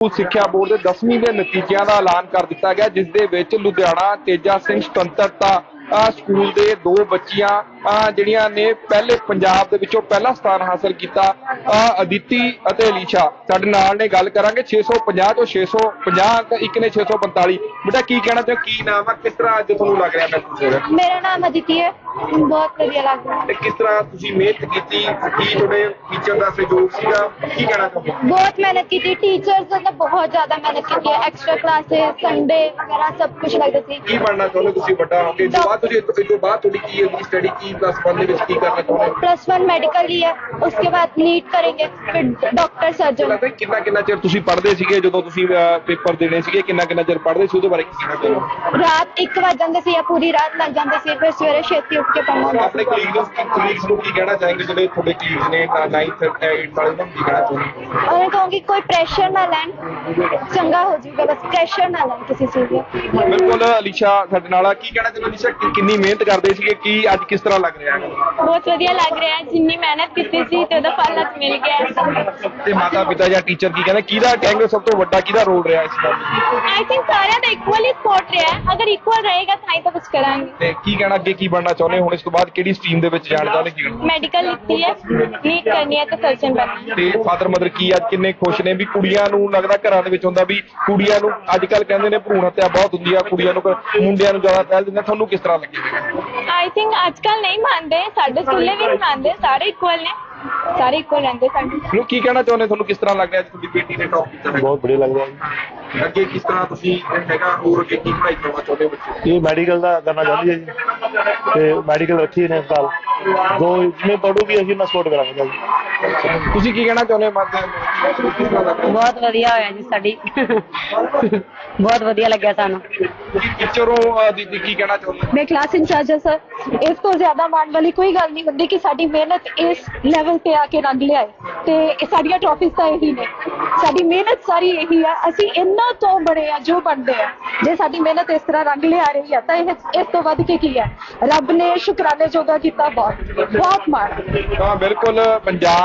School ਸਿੱਖਿਆ board ਦੇ 10ਵੀਂ ਦੇ ਨਤੀਜਿਆਂ ਦਾ ਐਲਾਨ ਕਰ ਦਿੱਤਾ ਗਿਆ, ਜਿਸ ਦੇ ਵਿੱਚ ਲੁਧਿਆਣਾ ਤੇਜਾ ਸਿੰਘ ਸੁਤੰਤਰਤਾ ਸਕੂਲ ਦੇ ਦੋ ਬੱਚੀਆਂ ਜਿਹੜੀਆਂ ਨੇ ਪਹਿਲੇ ਪੰਜਾਬ ਦੇ ਵਿੱਚੋਂ ਪਹਿਲਾ ਸਥਾਨ ਹਾਸਲ ਕੀਤਾ, ਅਹ, ਅਦਿਤੀ ਅਤੇ ਅਲੀਸ਼ਾ। ਸਾਡੇ ਨਾਲ ਨੇ ਗੱਲ ਕਰਾਂਗੇ 650 ਤੋਂ 650 ਤੇ ਇੱਕ ਨੇ 645 ਬੇਟਾ, ਕੀ ਕਹਿਣਾ ਚਾਹੋ ਕੀ ਨਾਮ ਆ? ਕਿਸ ਤਰ੍ਹਾਂ ਅੱਜ ਤੁਹਾਨੂੰ ਲੱਗ ਰਿਹਾ ਮਹਿਸੂਸ ਹੋ ਰਿਹਾ? ਮੇਰਾ ਨਾਮ ਅਦਿਤੀ ਹੈ। ਬਹੁਤ ਵਧੀਆ ਲੱਗਦਾ। ਤੇ ਕਿਸ ਤਰ੍ਹਾਂ ਤੁਸੀਂ ਮਿਹਨਤ ਕੀਤੀ? ਕੀ ਤੁਹਾਡੇ ਟੀਚਰ ਦਾ ਸਹਿਯੋਗ ਸੀਗਾ? ਕੀ ਕਹਿਣਾ ਚਾਹੋਗੇ? ਬਹੁਤ ਮਿਹਨਤ ਕੀਤੀ। ਟੀਚਰਸ ਨੇ ਬਹੁਤ ਜ਼ਿਆਦਾ ਮਿਹਨਤ ਕੀਤੀ ਐਕਸਟਰਾ ਕਲਾਸਿਸ ਸੰਡੇ ਵਗੈਰਾ ਸਭ ਕੁਝ ਲੱਗਦਾ ਸੀ। ਕੀ ਬਣਨਾ ਚਾਹੁੰਦੇ ਤੁਸੀਂ ਵੱਡਾ ਹੋ ਕੇ? ਇਸ ਤੋਂ ਬਾਅਦ ਤੁਸੀਂ ਇਸ ਤੋਂ ਬਾਅਦ ਤੁਹਾਡੀ ਕੀ ਅਗਲੀ ਸਟੱਡੀ ਕੀ ਪਲੱਸ 1 ਦੇ ਵਿੱਚ ਕੀ ਕਰਨਾ ਚਾਹੁੰਦੇ ਪਲੱਸ 1 ਮੈਡੀਕਲ ਹੀ ਹੈ। ਉਸਕੇ ਬਾਅਦ ਨੀਟ ਕਰਾਂਗੇ। ਫਿਰ ਡਾਕਟਰ ਸਰਜਨ ਕਿੰਨਾ ਕਿੰਨਾ ਚਿਰ ਤੁਸੀਂ ਪੜ੍ਹਦੇ ਸੀਗੇ? ਜਦੋਂ ਤੁਸੀਂ ਪੇਪਰ ਦੇਣੇ ਸੀਗੇ ਕਿੰਨਾ ਕਿੰਨਾ ਚਿਰ ਪੜ੍ਹਦੇ ਸੀ? ਉਹਦੇ ਬਾਰੇ ਕੀ ਕਹਿਣਾ ਰਾਤ 1 ਵਜੇ ਜਾਂਦੇ ਸੀ ਜਾਂ ਪੂਰੀ ਰਾਤ ਲੱਗ ਜਾਂਦੇ ਸੀ। ਫਿਰ ਸਵੇਰੇ ਛੇਤੀ ਨਿਯੁਕਤ ਕਰਵਾਉਣਾ ਆਪਣੇ ਕਲੀਗਸ ਕਲੀਗਸ ਨੂੰ ਕੀ ਕਹਿਣਾ ਚਾਹੀਂਗੇ? ਜਿਹੜੇ ਤੁਹਾਡੇ ਕਲੀਗਸ ਨੇ 9th 8th ਵਾਲੇ ਨੂੰ ਕੀ ਕਹਿਣਾ ਚਾਹੁੰਦੇ ਉਹਨਾਂ ਨੂੰ ਕਹੂੰਗੀ ਕੋਈ ਪ੍ਰੈਸ਼ਰ ਨਾ ਲੈਣ। ਚੰਗਾ ਹੋ ਜਾਊਗਾ ਬਸ ਪ੍ਰੈਸ਼ਰ ਨਾ ਲੈਣ ਕਿਸੇ ਚੀਜ਼ ਦਾ ਬਿਲਕੁਲ ਅਲੀਸ਼ਾ ਸਾਡੇ ਨਾਲ ਆ। ਕੀ ਕਹਿਣਾ ਚਾਹੁੰਦੇ ਅਲੀਸ਼ਾ? ਕਿੰਨੀ ਮਿਹਨਤ ਕਰਦੇ ਸੀਗੇ ਕੀ ਅੱਜ ਕਿਸ ਤਰ੍ਹਾਂ ਲੱਗ ਰਿਹਾ? ਹੈ ਬਹੁਤ ਵਧੀਆ ਲੱਗ ਰਿਹਾ ਜਿੰਨੀ ਮਿਹਨਤ ਕੀਤੀ ਸੀ ਤੇ ਉਹਦਾ ਫਲ ਅੱਜ ਮਿਲ ਗਿਆ ਤੇ ਮਾਤਾ ਪਿਤਾ ਜਾਂ ਟੀਚਰ ਕੀ ਕਹਿੰਦੇ? ਕਿਹਦਾ ਕਹਿੰਦੇ ਸਭ ਤੋਂ ਵੱਡਾ ਕਿਹਦਾ ਰੋਲ ਰਿਹਾ ਇਸ ਦਾ ਆਈ ਥਿੰਕ ਸਾਰਿਆਂ ਦਾ ਇਕੁਅਲੀ ਸਪੋਰਟ ਰਿਹਾ ਅਗਰ ਇਕੁਅਲ ਰਹੇਗਾ ਤਾਂ ਹੀ ਤਾਂ ਕੁਝ ਕਰਾਂਗੇ। ਤੇ ਕੀ ਕਹਿਣਾ ਅੱਗੇ ਕੀ ਬਣਨਾ ਚਾਹੁੰਦੇ ਉਹਨੇ ਹੁਣ ਇਸ ਤੋਂ ਬਾਅਦ ਕਿਹੜੀ ਸਟਰੀਮ ਦੇ ਵਿੱਚ ਜਾਣ ਦਾ ਲਗੀ ਮੈਡੀਕਲ ਲਿਖਤੀ ਹੈ ਨੀਟ ਕਰਨੀ ਹੈ ਤੇ ਸਰਜਨ ਬਣਨਾ ਤੇ ਫਾਦਰ ਮਦਰ ਕੀ ਅੱਜ ਕਿੰਨੇ ਖੁਸ਼ ਨੇ ਵੀ ਕੁੜੀਆਂ ਨੂੰ ਲੱਗਦਾ ਘਰਾਂ ਦੇ ਵਿੱਚ ਹੁੰਦਾ ਵੀ ਕੁੜੀਆਂ ਨੂੰ ਅੱਜ ਕੱਲ ਕਹਿੰਦੇ ਨੇ ਭਰੂਣ ਹੱਤਿਆ ਬਹੁਤ ਹੁੰਦੀ ਆ ਕੁੜੀਆਂ ਨੂੰ ਮੁੰਡਿਆਂ ਨੂੰ ਜ਼ਿਆਦਾ ਪਹਿਲ ਦਿੰਦੇ ਤੁਹਾਨੂੰ ਕਿਸ ਤਰ੍ਹਾਂ ਲੱਗੇਗਾ ਆਈ ਥਿੰਕ ਅੱਜ ਕੱਲ ਨਹੀਂ ਮੰਨਦੇ ਸਾਡੇ ਸਕੂਲੇ ਵੀ ਨਹੀਂ ਮੰਨਦੇ ਸਾਰੇ ਇਕੁਅਲ ਨੇ ਸਾਰੇ ਇਕੁਅਲ ਰਹਿੰਦੇ ਸਾਡੇ। ਨੂੰ ਕੀ ਕਹਿਣਾ ਚਾਹੁੰਦੇ ਤੁਹਾਨੂੰ ਕਿਸ ਤਰ੍ਹਾਂ ਲੱਗ ਰਿਹਾ ਅੱਜ ਤੁਹਾਡੀ ਬੇਟੀ ਨੇ ਟੌਪ ਕੀਤਾ ਬਹੁਤ ਵਧੀਆ ਲੱਗ ਰਿਹਾ ਜੀ ਕਿਸ ਤਰ੍ਹਾਂ ਤੁਸੀਂ ਹੈਗਾ ਹੋਰ ਅੱਗੇ ਕੀ ਪੜ੍ਹਾਈ ਕਰਨਾ ਚਾਹੁੰਦੇ ਹੋ ਬੱਚੇ? ਇਹ ਮੈਡੀਕਲ ਦਾ ਕਰਨਾ ਚਾਹੁੰਦੀ ਹੈ ਜੀ। ਤੇ ਮੈਡੀਕਲ ਰੱਖੀ ਨੇ ਸਾਲ ਜੋ ਜਿਵੇਂ ਪੜੂਗੀ ਅਸੀਂ ਨਾ ਸਪੋਰਟ ਕਰਾਂਗੇ ਜੀ ਤੁਸੀਂ ਕੀ ਕਹਿਣਾ ਚਾਹੁੰਦੇ ਹੋ ਮਾਤਾ ਬਹੁਤ ਵਧੀਆ ਹੋਇਆ ਜੀ ਸਾਡੀ। ਬਹੁਤ ਵਧੀਆ ਲੱਗਿਆ ਸਾਨੂੰ। ਟੀਚਰੋਂ ਦੀਦੀ ਕੀ ਕਹਿਣਾ ਚਾਹੁੰਦੇ ਹੋ? ਮੈਂ ਕਲਾਸ ਇੰਚਾਰਜ ਹਾਂ ਸਰ ਇਸ ਤੋਂ ਜ਼ਿਆਦਾ ਮਾਣ ਵਾਲੀ ਕੋਈ ਗੱਲ ਨਹੀਂ ਹੁੰਦੀ ਕਿ ਸਾਡੀ ਮਿਹਨਤ ਇਸ ਲੈਵਲ ਤੇ ਆ ਕੇ ਰੰਗ ਲਿਆਏ। ਤੇ ਇਹ ਸਾਡੀਆਂ ਟਰੋਫੀਜ਼ ਤਾਂ ਇਹੀ ਨੇ। ਸਾਡੀ ਮਿਹਨਤ ਸਾਰੀ ਇਹੀ ਆ। ਅਸੀਂ ਇਹਨਾਂ ਤੋਂ ਬੜੇ ਆ ਜੋ ਬਣਦੇ ਆ। ਜੇ ਸਾਡੀ ਮਿਹਨਤ ਇਸ ਤਰ੍ਹਾਂ ਰੰਗ ਲਿਆ ਰਹੀ ਹੈ ਤਾਂ ਇਹ ਇਸ ਤੋਂ ਵੱਧ ਕੇ ਕੀ ਹੈ ਰੱਬ ਨੇ ਸ਼ੁਕਰਾਨੇ ਜੋਗਾ ਕੀਤਾ ਬਹੁਤ ਬਹੁਤ ਮਾਣ। ਤਾਂ ਬਿਲਕੁਲ ਪੰਜਾਬ